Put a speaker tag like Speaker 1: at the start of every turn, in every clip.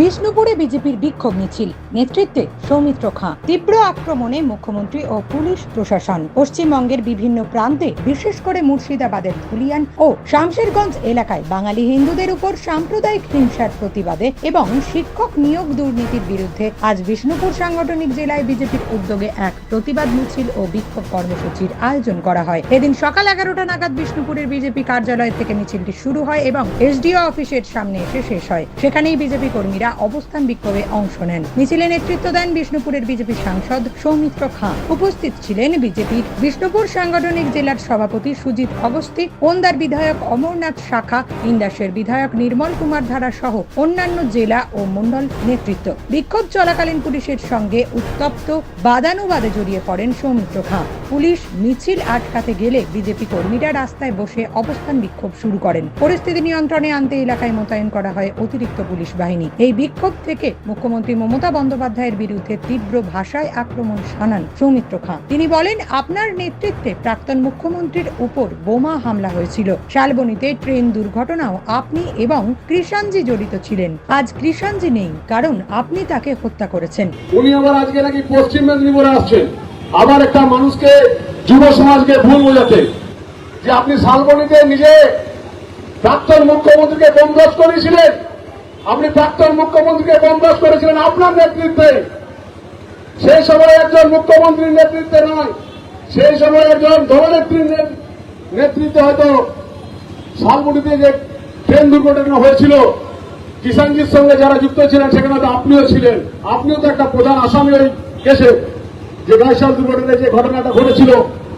Speaker 1: বিষ্ণুপুরে বিজেপির বিক্ষোভ মিছিল। নেতৃত্বে সৌমিত্র খাঁ। তীব্র আক্রমণে মুখ্যমন্ত্রী ও পুলিশ প্রশাসন। পশ্চিমবঙ্গের বিভিন্ন প্রান্তে, বিশেষ করে মুর্শিদাবাদের ধুলিয়ান ও শামশেরগঞ্জ এলাকায় বাঙালি হিন্দুদের উপর সাম্প্রদায়িক হিংসার প্রতিবাদে এবং শিক্ষক নিয়োগ দুর্নীতির বিরুদ্ধে আজ বিষ্ণুপুর সাংগঠনিক জেলায় বিজেপির উদ্যোগে এক প্রতিবাদ মিছিল ও বিক্ষোভ কর্মসূচির আয়োজন করা হয়। এদিন সকাল এগারোটা নাগাদ বিষ্ণুপুরের বিজেপি কার্যালয় থেকে মিছিলটি শুরু হয় এবং এসডিও অফিসের সামনে এসে শেষ হয়। সেখানেই বিজেপি কর্মীরা অবস্থান বিক্ষোভে অংশ নেন। মিছিলে নেতৃত্ব দেন বিষ্ণুপুরের বিজেপি সাংসদ সৌমিত্র খাঁ। উপস্থিত ছিলেন বিজেপির বিষ্ণুপুর সাংগঠনিক জেলার সভাপতি সুজিত অবস্থি ওন্দার বিধায়ক অমরনাথ শাখা, ইন্দাসের বিধায়ক নির্মল কুমার ধারা সহ অন্যান্য জেলা ও মন্ডল নেতৃত্ব। বিক্ষোভ চলাকালীন পুলিশের সঙ্গে উত্তপ্ত, বাদানুবাদে জড়িয়ে পড়েন সৌমিত্র খাঁ। পুলিশ মিছিল আটকাতে গেলে বিজেপি কর্মীরা রাস্তায় বসে অবস্থান বিক্ষোভ শুরু করেন। পরিস্থিতি নিয়ন্ত্রণে আনতে এলাকায় মোতায়েন করা হয় অতিরিক্ত পুলিশ বাহিনী। এই বিক্ষোভ থেকে মুখ্যমন্ত্রী মমতা বন্দ্যোপাধ্যায়ের বিরুদ্ধে তীব্র ভাষায় আক্রমণ শানান সৌমিত্র খাঁ। তিনি বলেন, আপনার নেতৃত্বে প্রাক্তন মুখ্যমন্ত্রীর উপর বোমা হামলা হয়েছিল। শালবনীতে ট্রেন দুর্ঘটনাও আপনি এবং কৃষাণজি জড়িত ছিলেন। আজ কৃষাণজি নেই, কারণ আপনি তাকে হত্যা করেছেন।
Speaker 2: উনি আবার আজকে নাকি পশ্চিম মেদিনীপুরে আসছেন। আবার একটা মানুষকে, যুব সমাজকে ভুল বোঝাতে যে আপনি শালবনীতে নিজে প্রাক্তন মুখ্যমন্ত্রীকে বমদাস করেছিলেন। আপনি প্রাক্তন মুখ্যমন্ত্রীকে বমদাস করেছিলেন আপনার নেতৃত্বে। সেই সময় একজন মুখ্যমন্ত্রীর নেতৃত্বে নয়, সেই সময় একজন দলনেত্রীর নেতৃত্বে হয়তো শালবনীতে যে ট্রেন দুর্ঘটনা হয়েছিল কিষাণজির সঙ্গে যারা যুক্ত ছিলেন, সেখানে আপনিও ছিলেন। আপনিও তো একটা প্রধান আসামি ওই কেসে যে গাইশাল দুর্ঘটনায় যে ঘটনাটা ঘটেছিল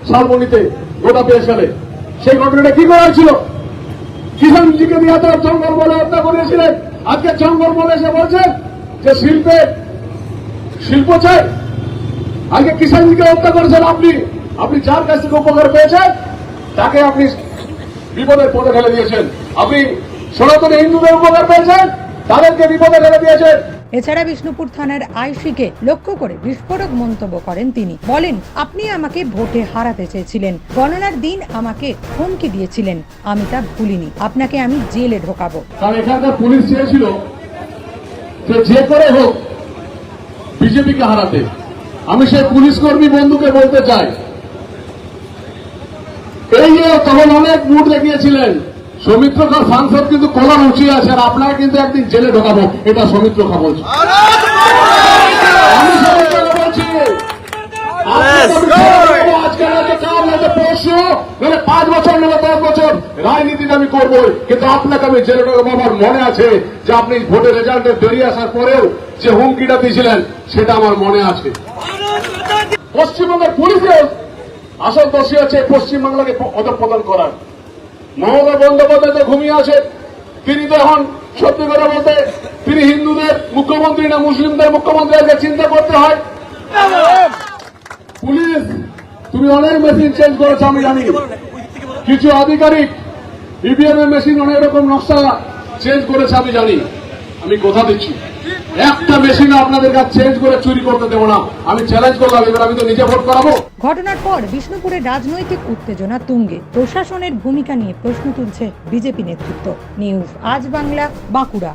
Speaker 2: শালবনীতে গোটা পেশালে সেই ঘটনাটা কি করা হয়েছিল? কিষাণজিকে নিয়ে এত জঙ্গল বলে হত্যা করিয়েছিলেন আজকে জঙ্গল বলে এসে বলছেন যে শিল্পে, শিল্প চাই। আজকে কিষাণজিকে হত্যা করেছেন আপনি। আপনি যার কাছ থেকে উপকার পেয়েছেন, তাকে আপনি বিপদের পথে ফেলে দিয়েছেন। আপনি সনাতনী হিন্দুদের উপকার পেয়েছেন, তাদেরকে বিপদে ফেলে দিয়েছেন।
Speaker 1: এছাড়া বিষ্ণুপুর থানার আইসিকে লক্ষ্য করে বিস্ফোরক মন্তব্য করেন তিনি। বলেন, আপনি আমাকে ভোটে হারাতে চেয়েছিলেন। গণনার দিন আমাকে হুমকি দিয়েছিলেন। আমি তা ভুলিনি। আপনাকে আমি জেলে ঢোকাবো।
Speaker 2: কারণ এখানকার পুলিশ চেয়েছিল যে করে হোক বিজেপিকে হারাতে। আমি সেই পুলিশ কর্মী বন্ধুকে বলতে চাই। এই তখন অনেক মুড দেখিয়েছিলেন। সৌমিত্র খা সাংসদ কিন্তু কলার উঁচিয়ে আছে আর আপনারা কিন্তু একদিন জেলে ঢোকাবো। এটা সৌমিত্র খা বলছে আমি বলছি পরশু পাঁচ বছর দশ বছর আমি করব কিন্তু আপনাকে আমি জেলে ঢোকাবো আমার মনে আছে যে আপনি ভোটের রেজাল্টে বেরিয়ে আসার পরেও যে হুমকিটা দিয়েছিলেন সেটা আমার মনে আছে। পশ্চিমবঙ্গের পুলিশের আসল দোষী হচ্ছে পশ্চিমবাংলাকে অধঃপতন করার বন্দ্যোপাধ্যায় ঘুমিয়ে আসেন তিনি তো এখন সত্যি কথা বলতে তিনি হিন্দুদের মুখ্যমন্ত্রী না মুসলিমদের মুখ্যমন্ত্রী আজকে চিন্তা করতে হয়। পুলিশ, তুমি অনেক মেশিন চেঞ্জ করেছ, আমি জানি। কিছু আধিকারিক ইভিএম এর মেশিন অনেক রকম নকশা চেঞ্জ করেছে, আমি জানি। আমি কথা দিচ্ছি।
Speaker 1: ঘটনার পর বিষ্ণুপুরে রাজনৈতিক উত্তেজনা তুঙ্গে। প্রশাসনের ভূমিকা নিয়ে প্রশ্ন তুলছে বিজেপি নেতৃত্ব। নিউজ, আজ বাংলা, বাঁকুড়া।